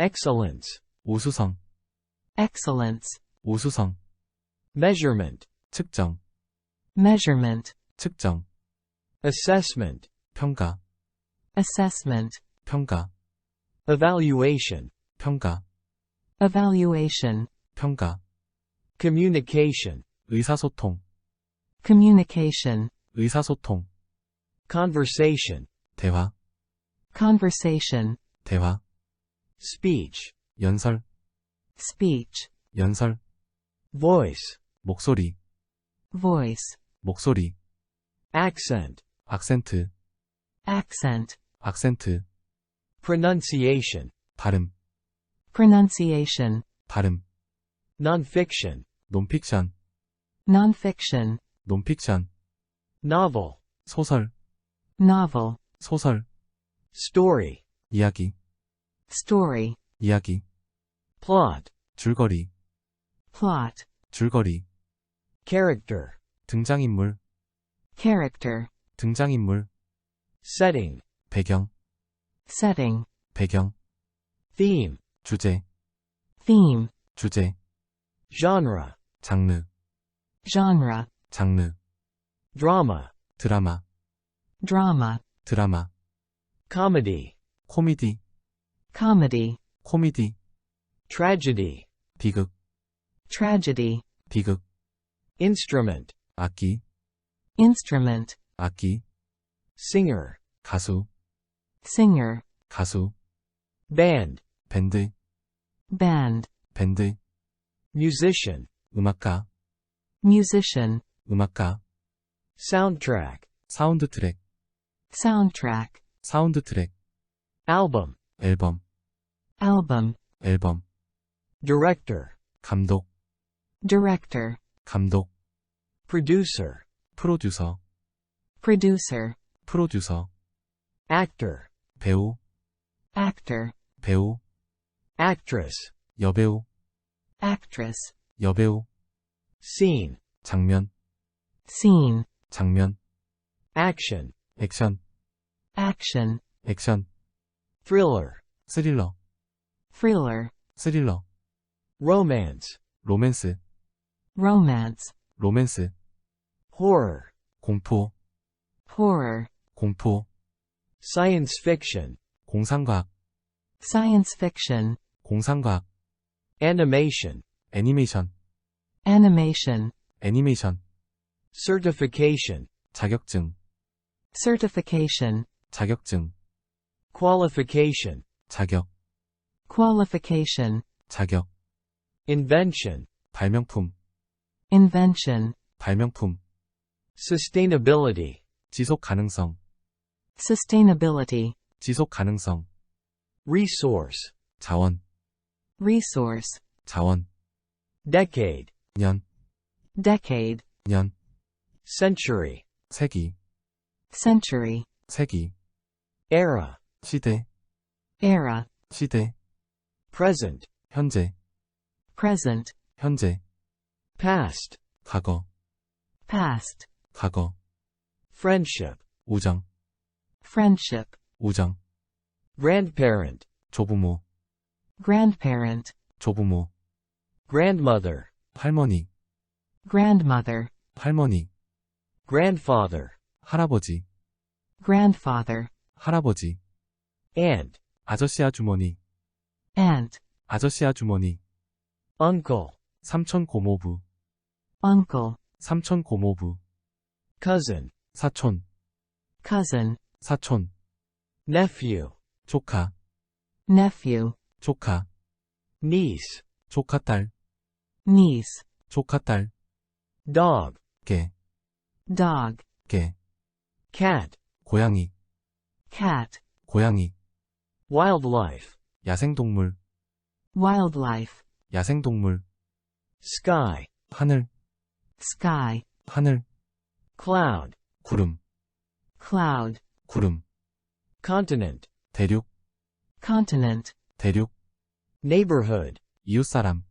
excellence, 우수성, excellence, 우수성, measurement, 측정, measurement, 측정, assessment, 평가, assessment, 평가, evaluation, 평가, evaluation, 평가, communication, 의사소통, communication, 의사소통, conversation, 대화, conversation, 대화, Speech, 연설, speech, 연설, voice, 목소리, voice, 목소리, accent, 악센트, accent, 악센트, pronunciation, 발음, pronunciation, 발음, nonfiction, 논픽션, nonfiction, 논픽션, novel, 소설, novel, 소설, story, 이야기, story, 이야기, plot, 줄거리, plot, 줄거리, character, 등장인물, character, 등장인물, setting, 배경, setting, 배경, theme, 주제, theme, 주제, genre, 장르, genre, 장르, drama, 드라마, drama, 드라마, comedy, 코미디, comedy, 코미디, tragedy, 비극, tragedy, 비극, instrument, 악기, instrument, 악기, singer, 가수, singer, 가수, band, 밴드, band, 밴드, musician, 음악가, musician, 음악가, soundtrack, 사운드 트랙, soundtrack, 사운드 트랙, album, 앨범, album, 앨범, director, 감독, director, 감독, producer, 프로듀서, producer, 프로듀서, actor, 배우, actor, 배우, actress, 여배우, actress, 여배우, scene, 장면, scene, 장면, action, 액션, action, 액션, thriller, 스릴러, thriller, 스릴러, romance, 로맨스, romance, 로맨스, horror, 공포, horror, 공포, science fiction, 공상과학, science fiction, 공상과학, animation, 애니메이션, animation, 애니메이션, certification, 자격증, certification, 자격증, qualification, 자격, qualification, 자격, invention, 발명품, invention, 발명품, sustainability, 지속 가능성, sustainability, 지속 가능성, resource, 자원, resource, 자원, decade, 년, decade, 년, century, 세기, century, 세기, era, 시대, era, 시대, present, 현재, present, 현재, past, 과거, past, 과거, friendship, 우정, friendship, 우정, grandparent, 조부모, grandparent, 조부모, grandmother, 할머니, grandmother, 할머니, grandfather, 할아버지, grandfather, 할아버지, aunt, 아저씨 아주머니, aunt, 아저씨 아주머니, uncle, 삼촌 고모부, uncle, 삼촌 고모부, cousin, 사촌, cousin, 사촌, nephew, 조카, nephew, 조카, niece, 조카딸, niece, 조카딸, dog, 개, dog, 개, cat, 고양이, cat, 고양이, wildlife, 야생동물, wildlife, 야생동물, sky, 하늘, sky, 하늘, cloud, 구름, cloud, 구름, continent, 대륙, continent, 대륙, neighborhood, 이웃사람,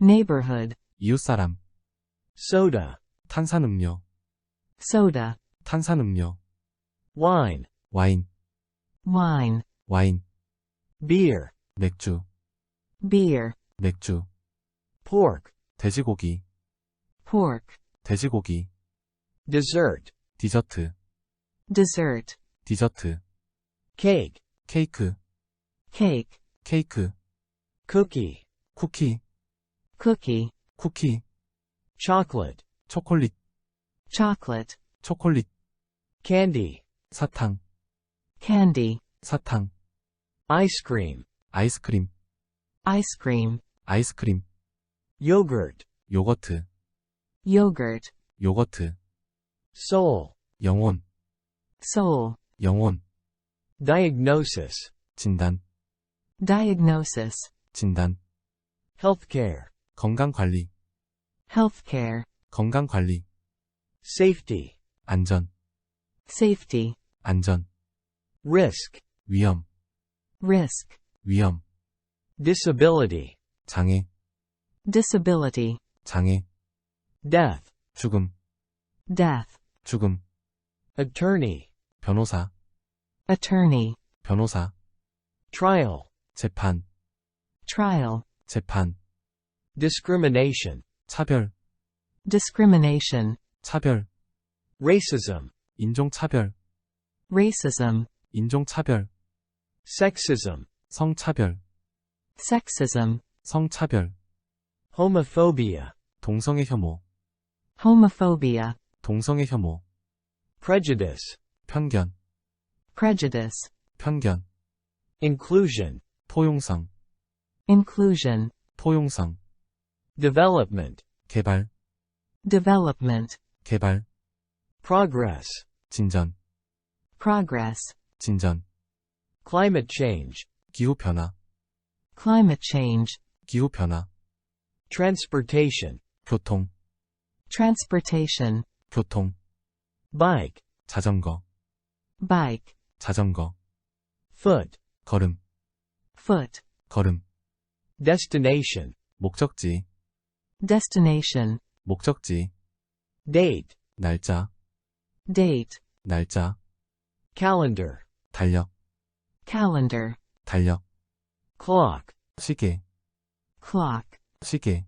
neighborhood, 이웃사람, soda, 탄산음료, soda, 탄산음료, wine, 와인, wine, 와인, beer, 맥주, beer, 맥주, pork, 돼지고기, pork, 돼지고기, dessert, 디저트, dessert, 디저트, cake, 케이크, cake, 케이크, cookie, 쿠키, cookie, 쿠키, chocolate, 초콜릿, chocolate, 초콜릿, candy, 사탕, candy, 사탕, ice cream, 아이스크림, ice cream, 아이스크림, yogurt, 요거트, yogurt, 요거트, soul, 영혼, soul, 영혼, diagnosis, 진단, diagnosis, 진단, healthcare, 건강관리, healthcare, 건강관리, safety, 안전, safety, 안전, risk, 위험, risk, 위험, disability, 장애, disability, 장애, death, 죽음, death, 죽음, attorney, 변호사, attorney, 변호사, trial, 재판, trial, 재판, discrimination, 차별, discrimination, 차별, racism, 인종차별, racism, 인종차별, sexism, 성차별, sexism, 성차별, homophobia, 동성애 혐오, homophobia, 동성애 혐오, prejudice, 편견, prejudice, 편견, inclusion, 포용성, inclusion, 포용성, development, 개발, development, 개발, progress, 진전, progress, 진전, climate change, 기후변화, climate change, 기후변화, transportation, 교통, transportation, 교통, bike, 자전거, bike, 자전거, foot, 걸음, foot, 걸음, destination, 목적지, destination, 목적지, date, 날짜, date, 날짜, calendar, 달력, calendar, 달력, clock, 시계, clock, 시계,